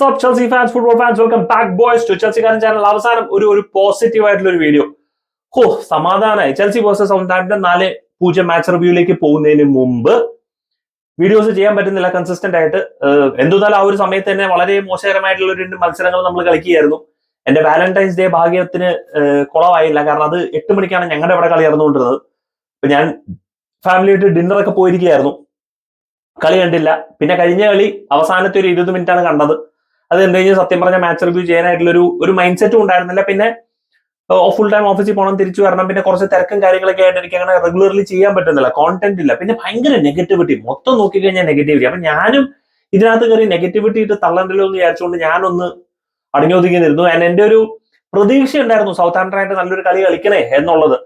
WhatsApp Chelsea fans football fans welcome back boys to ചെൽസിക്കാരൻ channel അവസാനം ഒരു ഒരു positive ആയിട്ടുള്ള ഒരു വീഡിയോ ഹോ സമാധാനമായി ചെൽസി വേഴ്സസ് സൗണ്ടാമ്പ്ടൺ നാല് പൂജ്യം മാച്ച് റിവ്യൂയിലേക്ക് പോകുന്നതിന് മുമ്പ് വീഡിയോസ് ചെയ്യാൻ പറ്റുന്നില്ല. കൺസിസ്റ്റന്റ് ആയിട്ട് എന്തുന്നാലും ആ ഒരു സമയത്ത് തന്നെ വളരെ മോശകരമായിട്ടുള്ള രണ്ട് മത്സരങ്ങൾ നമ്മൾ കളിക്കുകയായിരുന്നു. എന്റെ വാലന്റൈൻസ് ഡേ ഭാഗ്യത്തിന് കുളവായില്ല. കാരണം അത് എട്ട് മണിക്കാണ് ഞങ്ങളുടെ ഇവിടെ കളി നടന്നുകൊണ്ടിരുന്നത്. അപ്പൊ ഞാൻ ഫാമിലിയായിട്ട് ഡിന്നറൊക്കെ പോയിരിക്കുകയായിരുന്നു. കളി കണ്ടില്ല. പിന്നെ കഴിഞ്ഞ കളി അവസാനത്തെ ഒരു ഇരുപത് മിനിറ്റ് ആണ് കണ്ടത്. അത് എന്ത് കഴിഞ്ഞാൽ സത്യം പറഞ്ഞ മാച്ച് റിവ്യൂ ചെയ്യാനായിട്ടുള്ള ഒരു ഒരു മൈൻഡ് സെറ്റും ഉണ്ടായിരുന്നില്ല. പിന്നെ ഫുൾ ടൈം ഓഫീസിൽ പോകണം തിരിച്ചു വരണം. പിന്നെ കുറച്ച് തിരക്കും കാര്യങ്ങളൊക്കെ ആയിട്ട് എനിക്ക് അങ്ങനെ റെഗുലർലി ചെയ്യാൻ പറ്റുന്നില്ല. കോണ്ടന്റ് ഇല്ല. പിന്നെ ഭയങ്കര നെഗറ്റിവിറ്റി മൊത്തം നോക്കിക്കഴിഞ്ഞാൽ നെഗറ്റിവിറ്റി അപ്പൊ ഞാനും ഇതിനകത്ത് കയറി നെഗറ്റിവിറ്റി ഇട്ട് തള്ളണ്ടല്ലോ എന്ന് വിചാരിച്ചുകൊണ്ട് ഞാനൊന്ന് അടങ്ങി നിരുന്നു ആൻഡ് എന്റെ ഒരു പ്രതീക്ഷ ഉണ്ടായിരുന്നു സൗത്ത് ആൻഡ്രായിട്ട് നല്ലൊരു കളി കളിക്കണേ എന്നുള്ളത്.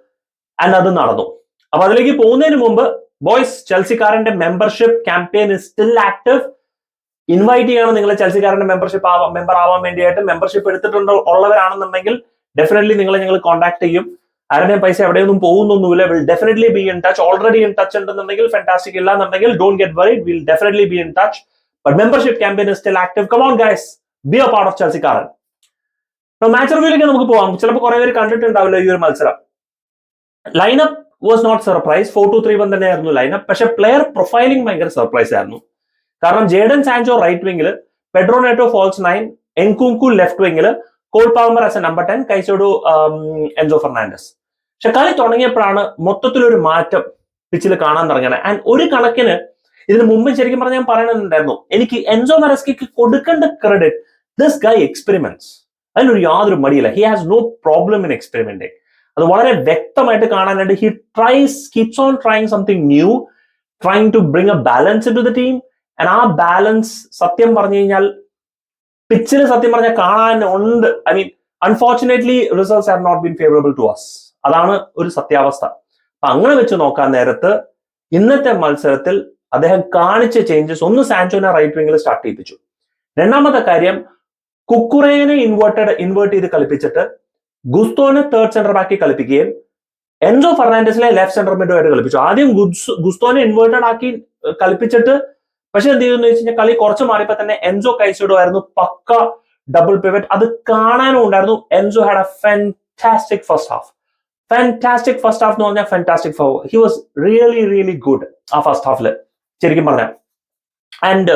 ആൻഡ് അത് നടന്നു. അപ്പൊ അതിലേക്ക് പോകുന്നതിന് മുമ്പ് boys ചെൽസിക്കാരന്റെ membership campaign is still active invite ചെയ്യണം നിങ്ങൾ ചെൽസിക്കാരന്റെ മെമ്പർഷിപ്പ് ആവാം മെമ്പർ ആവാൻ വേണ്ടിയായിട്ട്. മെമ്പർഷിപ്പ് എടുത്തിട്ടുണ്ട് ഉള്ളവരാണെന്നുണ്ടെങ്കിൽ ഡെഫിനറ്റ്ലി നിങ്ങളെ ഞങ്ങൾ കോൺടാക്ട് ചെയ്യും. ആരുടെയും പൈസ എവിടെയൊന്നും പോകുന്നൊന്നുമില്ല. Will definitely be in touch already in touch ഉണ്ടെന്നുണ്ടെങ്കിൽ ഫാന്റാസ്റ്റിക് ഇല്ല എന്നുണ്ടെങ്കിൽ don't get worry will definitely be in touch but membership campaign is still active come on guys be a part of ചെൽസിക്കാരൻ match റിവ്യൂലേക്ക് നമുക്ക് പോവാം. ചിലപ്പോൾ കുറെ പേര് കണ്ടിട്ടുണ്ടാവില്ല ഈ ഒരു മത്സരം. Lineup was not surprise four two three one തന്നെയായിരുന്നു ലൈനപ്പ് പക്ഷെ പ്ലെയർ പ്രൊഫൈലിംഗ് ഭയങ്കര സർപ്രൈസ് ആയിരുന്നു. കാരണം Jadon Sancho right വിംഗിൽ Pedro Neto false nine Nkunku left വിംഗിൽ Cole Palmer as a number ten Caicedo Enzo Fernandez. പക്ഷെ കളി തുടങ്ങിയപ്പോഴാണ് മൊത്തത്തിലൊരു മാറ്റം പിച്ചിൽ കാണാൻ തുടങ്ങിയത്. ആൻഡ് ഒരു കണക്കിന് ഇതിന് മുമ്പ് ശരിക്കും പറഞ്ഞാൽ ഞാൻ പറയണമെന്നുണ്ടായിരുന്നു എനിക്ക് എൻസോ മെറസ്കിക്ക് കൊടുക്കേണ്ട ക്രെഡിറ്റ് ദിസ് ഗൈ എക്സ്പെരിമെന്റ്സ് അതിനൊരു യാതൊരു മടിയില്ല. He has no problem in experimenting അത് വളരെ വ്യക്തമായിട്ട് കാണാനായിട്ട് he tries keeps on trying something new trying to bring a balance in to the team and ആ ബാലൻസ് സത്യം പറഞ്ഞു കഴിഞ്ഞാൽ പിച്ചിൽ സത്യം പറഞ്ഞാൽ കാണാൻ ഉണ്ട്. I mean unfortunately results have not been favourable to us അതാണ് ഒരു സത്യാവസ്ഥ. അപ്പൊ അങ്ങനെ വെച്ച് നോക്കാൻ നേരത്ത് ഇന്നത്തെ മത്സരത്തിൽ അദ്ദേഹം കാണിച്ച ചേഞ്ചസ് ഒന്ന് സാൻചോനെ റൈറ്റ് വിങ്ങിൽ സ്റ്റാർട്ട് ചെയ്യിപ്പിച്ചു. രണ്ടാമത്തെ കാര്യം കുക്കുറേനെ ഇൻവേർട്ടഡ് ഇൻവേർട്ട് ചെയ്ത് കളിപ്പിച്ചിട്ട് ഗുസ്തോനെ തേർഡ് സെന്റർ ബാക്കി കളിപ്പിക്കുകയും എൻസോ ഫെർണാൻഡസിനെ ലെഫ്റ്റ് സെന്റർ മിഡുമായിട്ട് കളിപ്പിച്ചു. ആദ്യം ഗുസ് ഗുസ്തോനെ ഇൻവേർട്ടഡ് ആക്കി കളിപ്പിച്ചിട്ട് പക്ഷെ എന്ത് ചെയ്തെന്ന് വെച്ച് കഴിഞ്ഞാൽ കളി കുറച്ച് മാറിയപ്പോ തന്നെ എൻസോ കൈസോഡോ ആയിരുന്നു പക്ക ഡബിൾ പിവറ്റ് അത് കാണാനും ഉണ്ടായിരുന്നു. Enzo had a fantastic first half fantastic first half എന്ന് പറഞ്ഞാൽ fantastic he was really really good ആ ഫസ്റ്റ് ഹാഫിൽ ശരിക്കും പറഞ്ഞാൽ. ആൻഡ്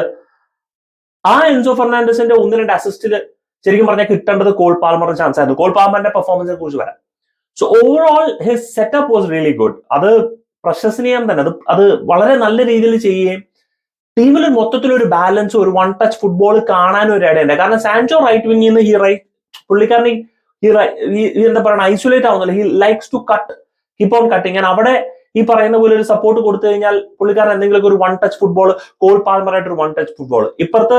ആ എൻസോ ഫെർണാണ്ടസിന്റെ ഒന്ന് രണ്ട് അസിസ്റ്റിൽ ശരിക്കും പറഞ്ഞാൽ കിട്ടേണ്ടത് കോൾ പാൽമറിന് ചാൻസ് ആയിരുന്നു. കോൾ പാൽമറിന്റെ പെർഫോമൻസിനെ കുറിച്ച് വരാം so overall his setup was really good അത് പ്രശംസനീയം തന്നെ. അത് അത് വളരെ നല്ല രീതിയിൽ ചെയ്യുകയും ടീമിൽ മൊത്തത്തിൽ ഒരു ബാലൻസ് ഒരു വൺ ടച്ച് ഫുട്ബോൾ കാണാൻ ഒരു ഇടയുണ്ട്. കാരണം സാൻചോ റൈറ്റ് വിങ്ങിൽ നിന്ന് ഹി റൈറ്റ് പുള്ളിക്കാരൻ ഈ എന്താ പറയുക ഐസൊലേറ്റ് ആവുന്നില്ല. He likes to cut keep on cutting ഞാൻ അവിടെ ഈ പറയുന്ന പോലെ ഒരു സപ്പോർട്ട് കൊടുത്തു കഴിഞ്ഞാൽ പുള്ളിക്കാരൻ എന്തെങ്കിലും ഒരു വൺ ടച്ച് ഫുട്ബോൾ കോൾ പാൽമറായിട്ട് ഒരു വൺ ടച്ച് ഫുട്ബോൾ ഇപ്പുറത്ത്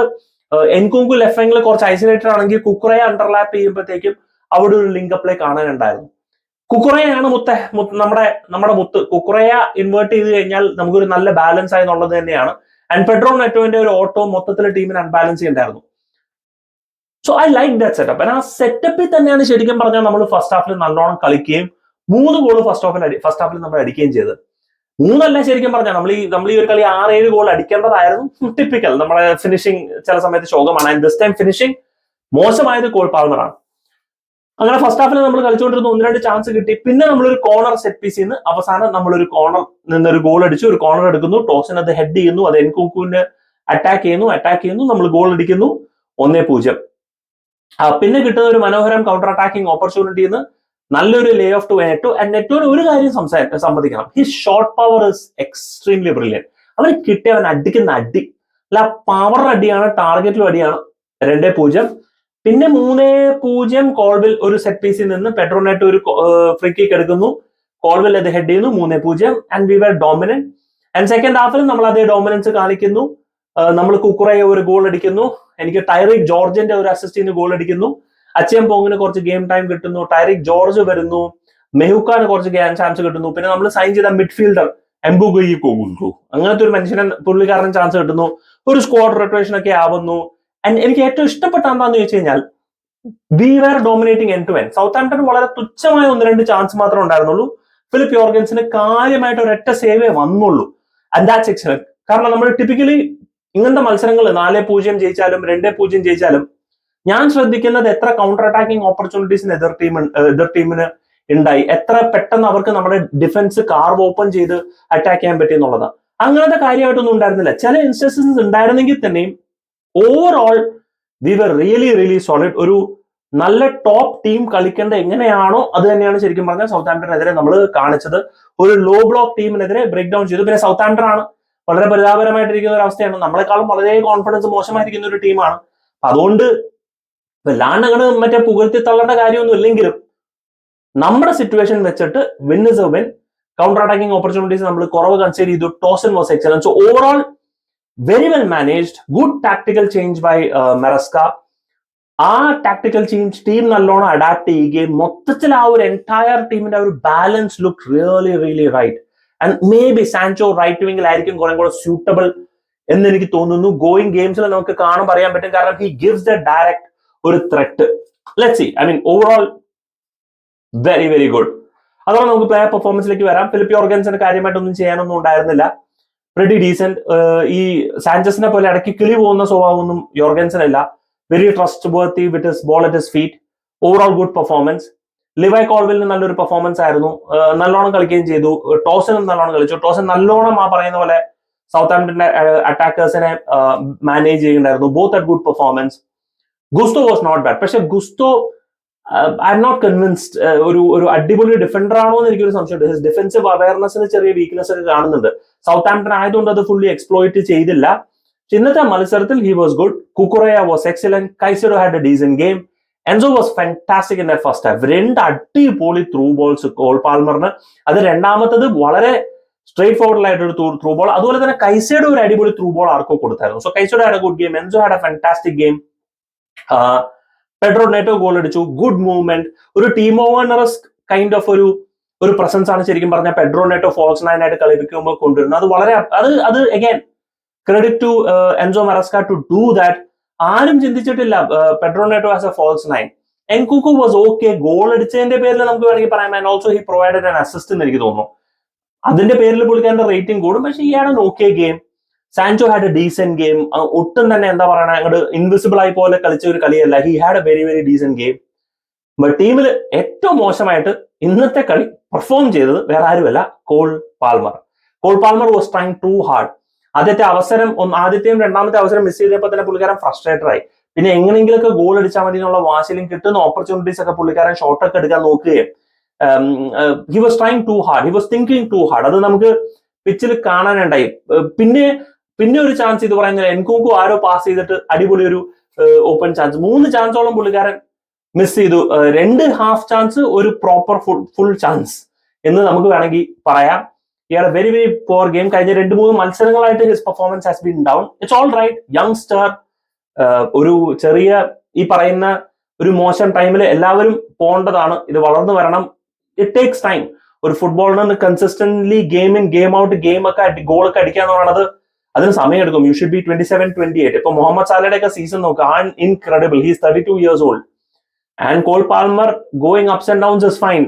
എൻകുങ്കു ലെഫ്റ്റ് വിംഗിൽ കുറച്ച് ഐസൊലേറ്റഡ് ആണെങ്കിൽ കുക്കുറയെ അണ്ടർലാപ്പ് ചെയ്യുമ്പോഴത്തേക്കും അവിടെ ഒരു ലിങ്ക് അപ്ലൈ കാണാനുണ്ടായിരുന്നു. കുക്കുറയാണ് മുത്ത നമ്മുടെ നമ്മുടെ മുത്ത്. കുക്കുറയ ഇൻവേർട്ട് ചെയ്ത് കഴിഞ്ഞാൽ നമുക്കൊരു നല്ല ബാലൻസ് ആയി എന്നുള്ളത് തന്നെയാണ്. ആൻഡ് പെട്രോൾ നെറ്റോന്റെ ഒരു ഓട്ടോ മൊത്തത്തിൽ ടീമിന് unbalance ചെയ്യണ്ടായിരുന്നു. So I like that setup ആ സെറ്റപ്പിൽ തന്നെയാണ് ശരിക്കും പറഞ്ഞാൽ നമ്മൾ ഫസ്റ്റ് ഹാഫിൽ നല്ലോണം കളിക്കുകയും മൂന്ന് ഗോൾ ഫസ്റ്റ് ഹാഫിൽ ഫസ്റ്റ് ഹാഫിൽ നമ്മൾ അടിക്കുകയും ചെയ്തത്. മൂന്നല്ല ശരിക്കും പറഞ്ഞാൽ നമ്മൾ ഈ നമ്മൾ ഈ ഒരു കളി ആറ് ഏഴ് ഗോൾ അടിക്കേണ്ടതായിരുന്നു ടിപ്പിക്കൽ നമ്മുടെ ഫിനിഷിംഗ് ചില സമയത്ത് ശോകമാണ്. ആൻഡ് ദിസ് ടൈം ഫിനിഷിംഗ് മോശമായത് കോൾ പാൽമറാണ്. അങ്ങനെ ഫസ്റ്റ് ഹാഫിൽ നമ്മൾ കളിച്ചുകൊണ്ടിരുന്ന ഒന്ന് രണ്ട് ചാൻസ് കിട്ടി. പിന്നെ നമ്മൾ ഒരു കോർണർ സെറ്റ് പീസിൽ നിന്ന് അവസാനം നമ്മൾ ഒരു കോർണർ നിന്ന് ഒരു ഗോൾ അടിച്ചു. ഒരു കോർണർ എടുക്കുന്നു. ടോസിന് അത് ഹെഡ് ചെയ്യുന്നു. അത് എൻകുക്കുവിന് അറ്റാക്ക് ചെയ്യുന്നു. അറ്റാക്ക് ചെയ്യുന്നു. നമ്മൾ ഗോൾ അടിക്കുന്നു. ഒന്നേ പൂജ്യം. പിന്നെ കിട്ടുന്ന ഒരു മനോഹരം കൗണ്ടർ അറ്റാക്കിംഗ് ഓപ്പർച്യൂണിറ്റി നല്ലൊരു lay off to Neto and നെറ്റോന് ഒരു കാര്യം സംസാര സമ്മതിക്കണം. His short power is extremely brilliant അവന് കിട്ടിയ അവൻ അടിക്കുന്ന അടി. അല്ല പവർ അടിയാണ് ടാർഗറ്റിലും അടിയാണ്. രണ്ടേ പൂജ്യം. പിന്നെ മൂന്നേ പൂജ്യം കോൾവിൽ ഒരു സെറ്റ് പീസിൽ നിന്ന് പെട്രോനായിട്ട് ഒരു ഫ്രീ കിക്ക് എടുക്കുന്നു. കോൾവിൽ അത് ഹെഡ് ചെയ്യുന്നു മൂന്നേ പൂജ്യം. And we were dominant and second ഹാഫിൽ നമ്മൾ അതേ ഡോമിനൻസ് കാണിക്കുന്നു. നമ്മൾ കുക്കുറയെ ഒരു ഗോൾ അടിക്കുന്നു. എനിക്ക് ടൈറിക് ജോർജിന്റെ ഒരു അസിസ്റ്റിന് ഗോൾ അടിക്കുന്നു. അച്ഛൻ പോങ്ങിന് കുറച്ച് ഗെയിം ടൈം കിട്ടുന്നു. ടൈറിക് ജോർജ് വരുന്നു. മെഹുക്കാന് കുറച്ച് ഗെയിം ചാൻസ് കിട്ടുന്നു. പിന്നെ നമ്മൾ സൈൻ ചെയ്ത മിഡ്ഫീൽഡർ എംബുഗയി കൊകുന്നു അങ്ങനത്തെ ഒരു മനുഷ്യനെ പുള്ളിക്കാരൻ ചാൻസ് കിട്ടുന്നു. ഒരു സ്ക്വാഡ് റൊട്ടേഷൻ ഒക്കെ ആവുന്നു. എനിക്ക് ഏറ്റവും ഇഷ്ടപ്പെട്ട എന്താന്ന് ചോദിച്ചു കഴിഞ്ഞാൽ we were dominating end to end Southampton വളരെ തുച്ഛമായ ഒന്ന് രണ്ട് ചാൻസ് മാത്രമേ ഉണ്ടായിരുന്നുള്ളൂ. ഫിലിപ്പ് യോർഗൻസിന് കാര്യമായിട്ട് ഒരൊറ്റ സേവേ വന്നുള്ളൂ. ആൻഡ് ദാറ്റ്സ് എക്സലന്റ് കാരണം നമ്മൾ ടിപ്പിക്കലി ഇങ്ങനത്തെ മത്സരങ്ങൾ നാല് പൂജ്യം ജയിച്ചാലും രണ്ട് പൂജ്യം ജയിച്ചാലും ഞാൻ ശ്രദ്ധിക്കുന്നത് എത്ര കൗണ്ടർ അറ്റാക്കിംഗ് ഓപ്പർച്യൂണിറ്റീസിന് എതിർ ടീം എതിർ ടീമിന് ഉണ്ടായി. എത്ര പെട്ടെന്ന് അവർക്ക് നമ്മുടെ ഡിഫൻസ് കാർവ് ഓപ്പൺ ചെയ്ത് അറ്റാക്ക് ചെയ്യാൻ പറ്റി എന്നുള്ളതാണ്. അങ്ങനത്തെ കാര്യമായിട്ടൊന്നും ഉണ്ടായിരുന്നില്ല. ചില ഇൻസ്റ്റൻസസ് ഉണ്ടായിരുന്നെങ്കിൽ തന്നെയും overall we were really really solid ഒരു നല്ല ടോപ്പ് ടീം കളിക്കേണ്ട എങ്ങനെയാണോ അത് തന്നെയാണ് ശരിക്കും പറഞ്ഞാൽ സൗത്ത് ആംപ്ടനെതിരെ നമ്മൾ കാണിച്ചത്. ഒരു ലോ ബ്ലോക്ക് ടീമിനെതിരെ ബ്രേക്ക് ഡൗൺ ചെയ്തു. പിന്നെ സൗത്ത് ആംപ്ടൺ ആണ്. വളരെ പരിതാപകരമായിട്ടിരിക്കുന്ന ഒരു അവസ്ഥയാണ്. നമ്മളെക്കാളും വളരെ കോൺഫിഡൻസ് മോശമായിരിക്കുന്ന ഒരു ടീമാണ് അതുകൊണ്ട് വല്ലാണ്ട് അങ്ങനെ മറ്റേ പുകഴ്ത്തി തള്ളേണ്ട കാര്യമൊന്നും ഇല്ലെങ്കിലും നമ്മുടെ സിറ്റുവേഷൻ വെച്ചിട്ട് win a win counter attacking opportunities നമ്മൾ കുറവ് കൺസിഡർ ചെയ്തു. Tosin was excellence so overall very managed, good tactical change by uh, Maresca. ആ ടാക്ടിക്കൽ ചേഞ്ച് ടീം നല്ലോണം അഡാപ്റ്റ് ചെയ്യുകയും മൊത്തത്തിൽ ആ ഒരു എന്റയർ ടീമിന്റെ ഒരു balance look really really right and maybe Sancho right വിംഗിലായിരിക്കും കുറെ കൂടെ സ്യൂട്ടബിൾ എന്ന് എനിക്ക് തോന്നുന്നു ഗോയിങ് ഗെയിംസിൽ നമുക്ക് കാണാൻ പറയാൻ പറ്റും. കാരണം ഹി ഗിവ്സ് ദ ഡയറക്റ്റ് ഒരു threat let see I mean overall very very good അതോടെ നമുക്ക് പ്ലെയർ പെർഫോമൻസിലേക്ക് വരാം. ഫിലിപ്പി ഓർഗൻസിന് കാര്യമായിട്ടൊന്നും ചെയ്യാനൊന്നും ഉണ്ടായിരുന്നില്ല. പ്രിറ്റി ഡീസെന്റ് ഈ സാഞ്ചസിനെ പോലെ ഇടയ്ക്ക് കിളി പോകുന്ന സ്വഭാവമൊന്നും യോർഗൻസിനല്ല. Very trustworthy with his ball at his feet overall good performance Levi കോൾവിലിന് നല്ലൊരു പെർഫോമൻസ് ആയിരുന്നു. നല്ലോണം കളിക്കുകയും ചെയ്തു. ടോസനും നല്ലോണം കളിച്ചു. ടോസൻ നല്ലോണം ആ പറയുന്ന പോലെ സൗത്ത് ആംപ്ടന്റെ അറ്റാക്കേഴ്സിനെ മാനേജ് ചെയ്യുന്നുണ്ടായിരുന്നു. Both at good performance Gusto was not bad പക്ഷെ Gusto I'm not convinced ഒരു ഒരു അടിപൊളി ഡിഫൻഡർ ആണോ എന്ന് എനിക്കൊരു സംശയമുണ്ട്. ഡിഫൻസീവ് അവയർനെസ്സിന് ചെറിയ വീക്ക്നെസ് ഒക്കെ കാണുന്നുണ്ട്. സൗത്ത് ആംപ്ടൺ ആയതുകൊണ്ട് അത് ഫുള്ളി എക്സ്പ്ലോയിറ്റ് ചെയ്തില്ല. ഇന്നത്തെ മത്സരത്തിൽ he was good Cucurella was excellent Caicedo had a decent game Enzo was fantastic in the first half രണ്ട് അടിപൊളി ത്രൂ ബോൾസ് കോൾ പാൽമറിന്. അത് രണ്ടാമത്തത് വളരെ സ്ട്രേറ്റ് ഫോർവേഡ് ആയിട്ട് ഒരു ത്രൂ ബോൾ അതുപോലെ തന്നെ കൈസയുടെ ഒരു അടിപൊളി ത്രൂ ബോൾ ആർക്കോ കൊടുത്തായിരുന്നു. So കൈസയുടെ had a good game Enzo had a fantastic game Pedro Neto goal അടിച്ചു. ഗുഡ് മൂവ്മെന്റ് ഒരു ടീം ഓവേണറസ് കൈൻഡ് ഓഫ് ഒരു ഒരു പ്രസൻസ് ആണ് ശരിക്കും പറഞ്ഞാൽ പെഡ്രോ നെറ്റോ ഫോൾസ് നയൻ ആയിട്ട് കളിപ്പിക്കുമ്പോൾ കൊണ്ടുവരുന്നത്. അത് വളരെ അത് അത് again credit to Enzo Maresca to do that ആരും ചിന്തിച്ചിട്ടില്ല Pedro Neto as a false nine Nkunku was okay goal അടിച്ചതിന്റെ പേരിൽ നമുക്ക് വേണമെങ്കിൽ പറയാം. And also he provided an assist എന്ന് എനിക്ക് തോന്നുന്നു. അതിന്റെ പേരിൽ പുള്ളിക്കാരന്റെ റേറ്റിംഗ് കൂടും. പക്ഷേ ഈ ആണ് okay game Sancho had a decent game ഒട്ടും തന്നെ എന്താ പറയണ അങ്ങോട്ട് ഇൻവിസിബിൾ ആയി പോലെ കളിച്ച ഒരു കളിയല്ല. He had a very very decent game but ടീമിൽ ഏറ്റവും മോശമായിട്ട് ഇന്നത്തെ കളി പെർഫോം ചെയ്തത് വേറെ ആരുമല്ല Cole Palmer. Cole Palmer was trying too hard ആദ്യത്തെ അവസരം ഒന്ന് ആദ്യത്തെയും രണ്ടാമത്തെ അവസരം മിസ് ചെയ്തപ്പോൾ തന്നെ പുള്ളിക്കാരൻ ഫ്രസ്ട്രേറ്റഡ് ആയി. പിന്നെ എങ്ങനെയെങ്കിലൊക്കെ ഗോൾ അടിച്ചാൽ മതി എന്നുള്ള വാശിലും കിട്ടുന്ന ഓപ്പർച്യൂണിറ്റീസ് ഒക്കെ പുള്ളിക്കാരൻ ഷോട്ടൊക്കെ എടുക്കാൻ നോക്കുകയും he was trying too hard he was thinking too hard അത് നമുക്ക് പിച്ചിൽ കാണാനുണ്ടായി. പിന്നെ പിന്നെ ഒരു ചാൻസ് ഇത് പറയുന്നത് എൻകുങ്കു ആരോ പാസ് ചെയ്തിട്ട് അടിപൊളി ഒരു ഓപ്പൺ ചാൻസ് മൂന്ന് ചാൻസോളം പുള്ളിക്കാരൻ മിസ് ചെയ്തു. രണ്ട് ഹാഫ് ചാൻസ് ഒരു പ്രോപ്പർ ഫുൾ ഫുൾ ചാൻസ് എന്ന് നമുക്ക് വേണമെങ്കിൽ പറയാം. ഇയാൾ വെരി വെരി പോർ ഗെയിം കഴിഞ്ഞ രണ്ട് മൂന്ന് മത്സരങ്ങളായിട്ട് his performance has been down it's all right youngster ഒരു ചെറിയ ഈ പറയുന്ന ഒരു മോശം ടൈമിൽ എല്ലാവരും പോകേണ്ടതാണ്. ഇത് വളർന്നു വരണം. ഇറ്റ് ടേക്സ് ടൈം ഒരു ഫുട്ബോളിന് consistently game in game out game ഒക്കെ ഗോൾ ഒക്കെ അടിക്കുക എന്ന് പറയുന്നത് അതിന് സമയം എടുക്കും you should be twenty seven twenty eight ഇപ്പൊ മുഹമ്മദ് സാലയുടെ ഒക്കെ സീസൺ നോക്കുക and incredible he's thirty two years old and Cole Palmer going ups and downs is fine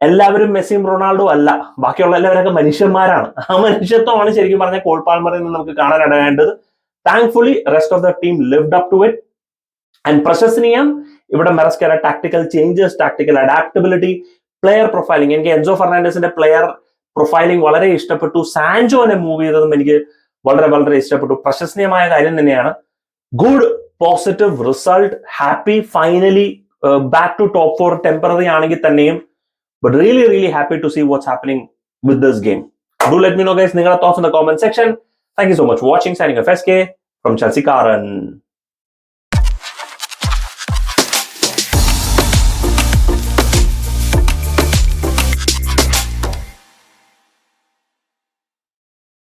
എല്ലാവരും മെസ്സിയും റൊണാൾഡോ അല്ല. ബാക്കിയുള്ള എല്ലാവരൊക്കെ മനുഷ്യന്മാരാണ്. ആ മനുഷ്യത്വമാണ് ശരിക്കും പറഞ്ഞ കോൾ പാൽമറിൽ നിന്ന് നമുക്ക് കാണാനിടയേണ്ടത് thankfully rest of the team lived up to it and പ്രശസ്തനീയം ഇവിടെ മെറസ്കര tactical changes tactical adaptability player profiling എനിക്ക് എൻസോ ഫെർണാൻഡസിന്റെ പ്ലെയർ പ്രൊഫൈലിംഗ് വളരെ ഇഷ്ടപ്പെട്ടു. സാൻജോനെ മൂവ് ചെയ്തതും എനിക്ക് വളരെ വളരെ ഇഷ്ടപ്പെട്ടു. പ്രശസ്നീയമായ കാര്യം തന്നെയാണ്. Good positive result happy finally back to top four temporary ആണെങ്കിൽ തന്നെയും but really really happy to see what's happening with this game do let me know guys നിങ്ങളുടെ thoughts in the comment section thank you so much watching signing F S K from ചൽസിക്കാരൻ